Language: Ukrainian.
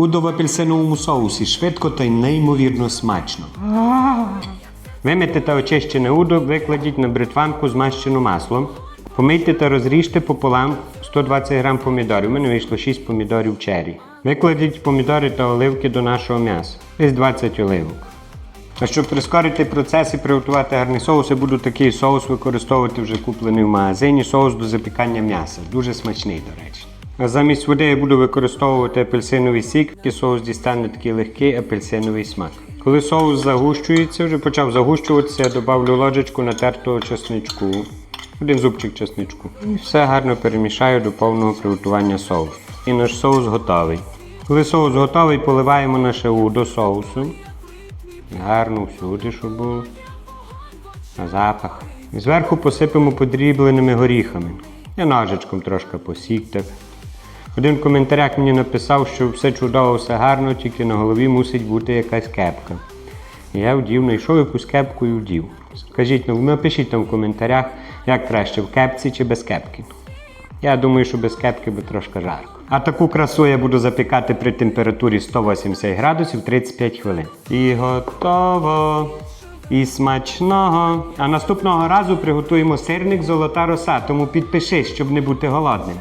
Удо апельсиновому соусі швидко та й неймовірно смачно. Вимийте та очищене удо, викладіть на бритванку змащену маслом. Помийте та розріжте пополам 120 г помідорів. У мене вийшло 6 помідорів черрі. Викладіть помідори та оливки до нашого м'яса. Десь 20 оливок. А щоб прискорити процес і приготувати гарний соус, я буду такий соус використовувати вже куплений в магазині. Соус до запікання м'яса. Дуже смачний, до речі. Замість води я буду використовувати апельсиновий сік, і соус дістане такий легкий апельсиновий смак. Коли соус загущується, вже почав загущуватися, я додавлю ложечку натертого чесничку. Один зубчик чесничку. І все гарно перемішаю до повного приготування соусу. І наш соус готовий. Коли соус готовий, поливаємо наше удо соусу. Гарно всюди, щоб було. На запах. І зверху посипемо подрібленими горіхами. Я ножичком трошки посік так. Один в коментарях мені написав, що все чудово, все гарно, тільки на голові мусить бути якась кепка. Я вдів, знайшов якусь кепку і вдів. Скажіть, ну напишіть там в коментарях, як краще, в кепці чи без кепки. Я думаю, що без кепки би трошки жарко. А таку красу я буду запікати при температурі 180 градусів 35 хвилин. І готово. І смачного. А наступного разу приготуємо сирник золота роса, тому підпишись, щоб не бути голодним.